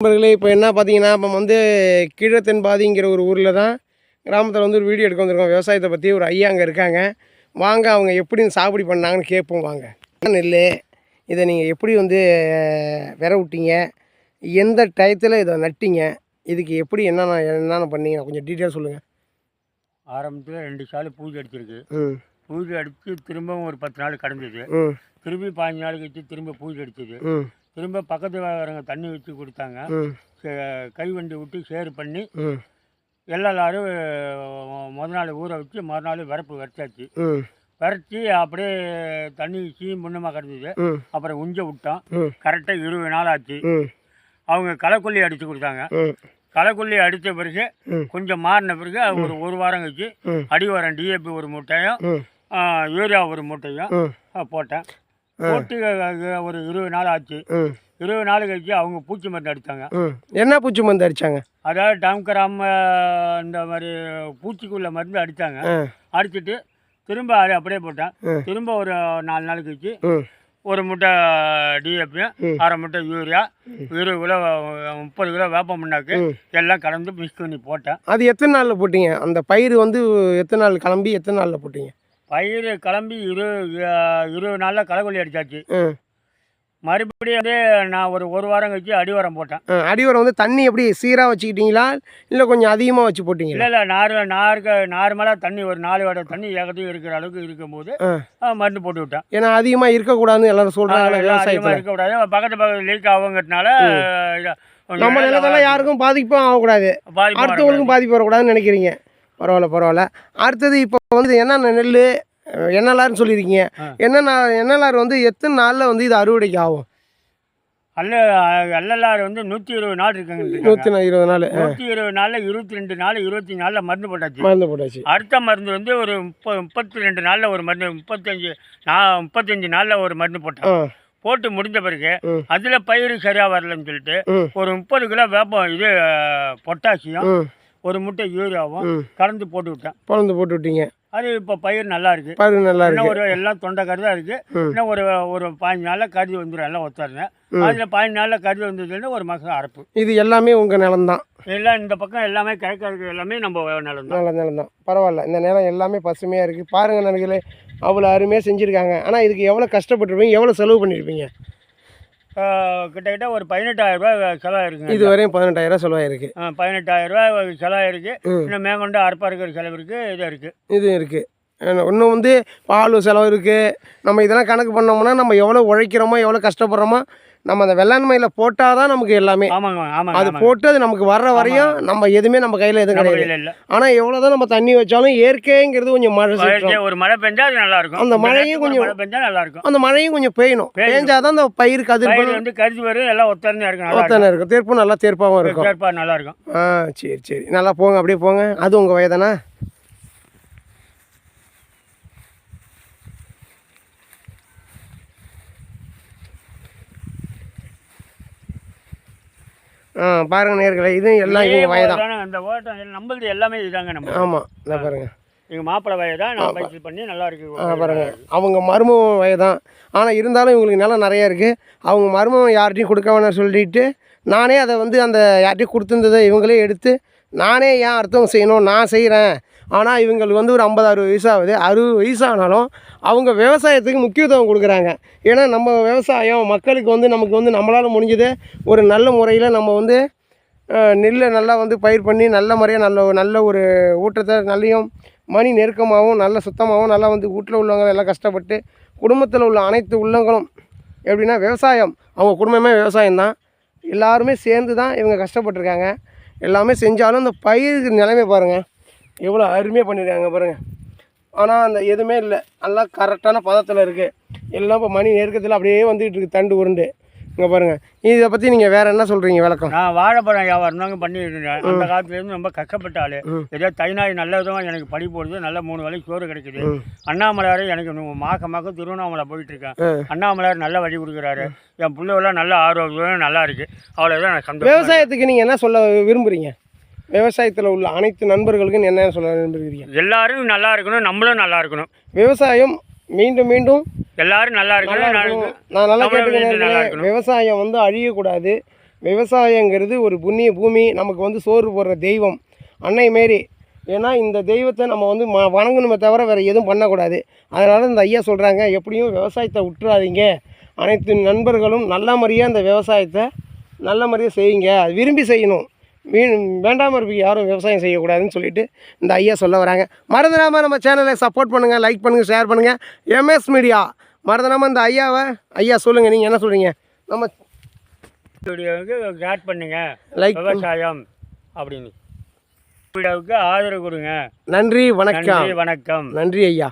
நண்பர்களே இப்போ என்ன பார்த்தீங்கன்னா இப்போ வந்து கீழத்தென்பாதிங்கிற ஒரு ஊரில் தான் கிராமத்தில் வந்து ஒரு வீடியோ எடுக்க வந்திருக்கோம். விவசாயத்தை பற்றி ஒரு ஐயா அங்கே இருக்காங்க. வாங்க அவங்க எப்படி சாகுபடி பண்ணாங்கன்னு கேட்போம் வாங்க. நெல் இதை நீங்கள் எப்படி வந்து விர விட்டீங்க? எந்த டயத்தில் இதை நட்டீங்க? இதுக்கு எப்படி என்னென்ன என்னென்ன பண்ணீங்க? கொஞ்சம் டீட்டெயில் சொல்லுங்கள் ஆரம்பத்தில் ரெண்டு சாலு பூஜை அடிச்சிருக்கு. ம். பூஜை அடித்து திரும்பவும் ஒரு பத்து நாள் கடந்தது. ம். திரும்பி பாஞ்சு நாள் கழிச்சு திரும்ப பூஜை அடிச்சது. ம். திரும்ப பக்கத்து வேறவங்க தண்ணி வச்சு கொடுத்தாங்க. ம். சே- கை வண்டி விட்டு சேர் பண்ணி ம். எல்லாரும் முத நாள் ஊற வச்சு மறுநாள் வரப்பு வரைச்சாச்சு. வரைச்சி அப்படியே தண்ணி சீ முன்னமாக கிடந்தது. அப்புறம் உஞ்ச விட்டோம். கரெக்டாக இருபது நாள் ஆச்சு. அவங்க களைக்கொல்லி அடித்து கொடுத்தாங்க. களைக்கொல்லி அடித்த பிறகு. கொஞ்சம் மாறின பிறகு ஒரு ஒரு வாரம் கழிச்சு. அடி வாரம் டிஏபி ஒரு மூட்டையும் யூரியா ஒரு மூட்டையும் போட்டேன். போட்டு ஒரு இருபது நாள் ஆச்சு. இருபது நாள் கழிச்சு அவங்க பூச்சி மருந்து அடித்தாங்க என்ன பூச்சி மருந்து அடித்தாங்க அதாவது டாம்கராம் இந்த மாதிரி பூச்சிக்குள்ள மருந்து அடித்தாங்க அடிச்சிட்டு திரும்ப அதை அப்படியே போட்டேன். திரும்ப ஒரு நாலு நாள் கழிச்சு ஒரு மூட்டை டிஏபியும் ம். அரை மூட்டை யூரியா இருபது கிலோ முப்பது கிலோ வேப்ப முன்னாக்கு. எல்லாம் கலந்து மிக்ஸ் பண்ணி போட்டேன். அது எத்தனை நாளில் போட்டீங்க? அந்த பயிர் வந்து எத்தனை நாள் கிளம்பி எத்தனை நாளில் போட்டீங்க? பயிர் கிளம்பி இரு இருபது நாளில் களைக்கொல்லி அடித்தாச்சு மறுபடியும் வந்து நான் ஒரு ஒரு வாரம் கழிச்சு அடிவாரம் போட்டேன். அடிவாரம் வந்து தண்ணி எப்படி சீராக வச்சுக்கிட்டீங்களா? இல்லை கொஞ்சம் அதிகமாக வச்சு இல்லை போட்டிங்களா? இல்லை நார் நாருக்கு நார்மலாக தண்ணி ஒரு நாலு வாட தண்ணி ஏகத்தையும் இருக்கிற அளவுக்கு இருக்கும்போது மருந்து போட்டு விட்டேன். ஏன்னா அதிகமாக இருக்கக்கூடாதுன்னு எல்லாரும் சொல்கிறாங்க அதிகமாக இருக்கக்கூடாது. பக்கத்து பக்கத்து லீக் ஆகுங்கிறதுனால நம்ம நிலத்தெல்லாம் யாருக்கும் பாதிப்பும் ஆகக்கூடாது. அடுத்தவங்களுக்கும் பாதிப்பு வரக்கூடாதுன்னு நினைக்கிறீங்க. பரவாயில்ல பரவாயில்ல. அடுத்தது இப்போ வந்து என்னென்ன நெல் என்னலாருன்னு சொல்லியிருக்கீங்க. என்னென்ன என்னலார் வந்து எத்தனை நாளில் வந்து இது அறுவடைக்கு ஆகும்? அல்ல எல்எல்ஆர் வந்து நூற்றி இருபது நாள் நூற்றி இருக்குங்க. இருபது நாள் நூற்றி இருபது நாளில் இருபத்தி ரெண்டு நாள் இருபத்தி நாளில் மருந்து போட்டாச்சு. மருந்து போட்டாச்சு. அடுத்த மருந்து வந்து ஒரு முப்ப முப்பத்தி ரெண்டு நாளில் ஒரு மருந்து முப்பத்தஞ்சு நான் முப்பத்தஞ்சு நாளில் ஒரு மருந்து போட்டேன் போட்டு முடிஞ்ச பிறகு. அதில் பயிர் சரியாக வரலன்னு சொல்லிட்டு ஒரு முப்பது கிலோ வேப்பம் இது பொட்டாசியம் ஒரு முட்டை யூரியாவும் கலந்து போட்டு விட்டேன். பிறந்து போட்டு விட்டீங்க. அது இப்போ பயிர் நல்லா இருக்கு. பாருங்க நல்லா இருக்கு. ஒரு எல்லாம் தொண்டை கருதாக இருக்கு. இன்னும் ஒரு ஒரு பாஞ்சு நாளில் கருதி வந்துடும் எல்லாம் ஒத்துறேன் ம். அதில் பாஞ்சு நாளில் கருதி வந்ததுன்னு ஒரு மாதம் அறுப்பு இது எல்லாமே உங்கள் நிலம்தான். எல்லாம் இந்த பக்கம் எல்லாமே கிழக்க எல்லாமே நம்ம நிலம் தான் நல்ல நிலம் தான் பரவாயில்ல. இந்த நிலம் எல்லாமே பசுமையாக இருக்குது பாருங்கள் நண்பர்களே அவ்வளோ அருமையாக செஞ்சுருக்காங்க. ஆனால் இதுக்கு எவ்வளோ கஷ்டப்பட்டிருப்பீங்க? எவ்வளோ செலவு பண்ணியிருப்பீங்க கிட்டத்தட்ட ஒரு பதினெட்டாயிரம் ரூபாய் செலவாயிருக்குங்க இது வரையும் பதினெட்டாயிரம் செலவாயிருக்கு. ரூபாய் செலவாயிருக்கு. இன்னும் மேற்கொண்டு அறுப்பா இருக்கிற செலவு இருக்கு. இது இருக்கு. இது இருக்குது இன்னும் வந்து பால் செலவு இருக்குது நம்ம இதெல்லாம் கணக்கு பண்ணோம்னா நம்ம எவ்வளோ உழைக்கிறோமோ எவ்வளோ கஷ்டப்படுறோமோ நம்ம அந்த வெள்ளாண்மையில் போட்டால் தான் நமக்கு எல்லாமே. அது போட்டு அது நமக்கு வர்ற வரையும் நம்ம எதுவுமே நம்ம கையில் எதுவும் கிடையாது. ஆனால் எவ்வளோ தான் நம்ம தண்ணி வச்சாலும் இயற்கைங்கிறது கொஞ்சம் மழை ஒரு மழை பெஞ்சா அது நல்லா இருக்கும் அந்த மழையும் கொஞ்சம் பெஞ்சா நல்லா இருக்கும் அந்த மழையும் கொஞ்சம் பெய்யணும். பெய்யணும். பெஞ்சாதான் அந்த பயிர் கதிர் வந்து கருதி வரும் எல்லாம் ஒத்தரணையா இருக்கும் ஒத்தனை இருக்கும். தேர்ப்பும் நல்லா தேர்ப்பாகவும் இருக்கும். சேர்ப்பா நல்லா இருக்கும். ஆ சரி சரி. நல்லா போங்க அப்படியே போங்க. அது உங்கள் வயதானா? பாருங்க நேர்களை இதுவும் எல்லாம் இவங்க வயதான். இதே அந்த ஓட்டம் நம்மளது எல்லாமே இதுதாங்க நம்ம. ஆமாம் இதை பாருங்க. எங்க மாப்பிள்ளை வயதான் நான் பயிற்சி பண்ணி நல்லா இருக்கு. ஆ பாருங்க. அவங்க மருமகன் வயதான். ஆனால் இருந்தாலும் இவங்களுக்கு நிலம் நிறையா இருக்குது அவங்க மருமகன் யார்கிட்டையும் கொடுக்க வேணாம்னு சொல்லிட்டு நானே அதை வந்து அந்த யார்கிட்டையும் கொடுத்துருந்ததை இவங்களே எடுத்து நானே ஏன் அர்த்தம் செய்யணும்? நான் செய்கிறேன் ஆனால் இவங்களுக்கு வந்து ஒரு ஐம்பது அறுபது வயசாகுது. அறுபது வயசானாலும் அவங்க விவசாயத்துக்கு முக்கியத்துவம் கொடுக்குறாங்க. ஏன்னா நம்ம விவசாயம் மக்களுக்கு வந்து நமக்கு வந்து நம்மளால் முடிஞ்சது ஒரு நல்ல முறையில் நம்ம வந்து நெல்லை நல்லா வந்து பயிர் பண்ணி நல்ல முறையாக நல்ல நல்ல ஒரு ஊட்டத்தை நல்லையும் மணி நெருக்கமாகவும் நல்ல சுத்தமாகவும் நல்லா வந்து வீட்டில் உள்ளவங்க எல்லாம் கஷ்டப்பட்டு குடும்பத்தில் உள்ள அனைத்து உள்ளங்களும் எப்படின்னா விவசாயம். அவங்க குடும்பமே விவசாயம் தான் எல்லாருமே சேர்ந்து தான் இவங்க கஷ்டப்பட்டிருக்காங்க. எல்லாமே செஞ்சாலும் இந்த பயிருக்கு நிலைமை பாருங்கள் எவ்வளோ அருமையாக பண்ணியிருக்காங்க பாருங்கள் ஆனால் அந்த எதுவுமே இல்லை. நல்லா கரெக்டான பதத்தில் இருக்குது எல்லாம் இப்போ மணி நெருக்கத்தில் அப்படியே வந்துகிட்டு இருக்கு தண்டு உருண்டு. இங்கே பாருங்கள் இதை பற்றி நீங்கள் வேறு என்ன சொல்கிறீங்க விளக்கம்? நான் வாழைப்பழம் வியாபாரம் தாங்க பண்ணிட்டு இருந்தேன் அந்த காலத்துல இருந்து ரொம்ப கஷ்டப்பட்ட ஆளு. ஏதோ தைநாய் நல்ல விதமாக எனக்கு படி போடுது நல்ல மூணு வேலைக்கு சோறு கிடைக்குது. அண்ணாமலையார் எனக்கு மாக்க மாக்க திருவண்ணாமலை போயிட்டு இருக்கேன். ஆ. அண்ணாமலையார் நல்ல வழி கொடுக்குறாரு. என் பிள்ளைவெல்லாம் நல்ல ஆரோக்கியம் நல்லா இருக்கு. அவ்வளோதான் நான் சந்தோஷம் விவசாயத்துக்கு நீங்கள் என்ன சொல்ல விரும்புகிறீங்க விவசாயத்தில் உள்ள அனைத்து நண்பர்களுக்கும் என்ன சொல்ல விரும்புகிறீங்க? எல்லாரும் நல்லா இருக்கணும் நம்மளும் நல்லா இருக்கணும். விவசாயம் மீண்டும் மீண்டும் எல்லாரும் நல்லா நல்லா இருக்கணும். நான் நல்லா கேட்டுக்கிறேன். விவசாயம் வந்து அழியக்கூடாது. விவசாயங்கிறது ஒரு புண்ணிய பூமி நமக்கு வந்து சோறு போடுற தெய்வம். அன்னை மாரி. ஏன்னா இந்த தெய்வத்தை நம்ம வந்து ம வணங்கணுமே தவிர வேறு எதுவும் பண்ணக்கூடாது. அதனால் இந்த ஐயா சொல்கிறாங்க எப்படியும் விவசாயத்தை விட்டுறாதீங்க. அனைத்து நண்பர்களும் நல்ல முறையாக இந்த விவசாயத்தை நல்ல முறையாக செய்யுங்க. அது விரும்பி செய்யணும். வீ வேண்டாமல் இருப்பீங்க யாரும் விவசாயம் செய்யக்கூடாதுன்னு சொல்லிட்டு இந்த ஐயா சொல்ல வராங்க. மறந்துடாமல் நம்ம சேனலை சப்போர்ட் பண்ணுங்கள் லைக் பண்ணுங்கள் ஷேர் பண்ணுங்கள் எம்எஸ் மீடியா மறந்துடாமல் இந்த ஐயாவை ஐயா சொல்லுங்கள் நீங்கள் என்ன சொல்கிறீங்க நம்ம வீடியோவுக்கு ஸ்டார்ட் பண்ணுங்க. லைக் விவசாயம் அப்படின்னு. வீடியோவுக்கு ஆதரவு கொடுங்க. நன்றி வணக்கம். வணக்கம். நன்றி ஐயா.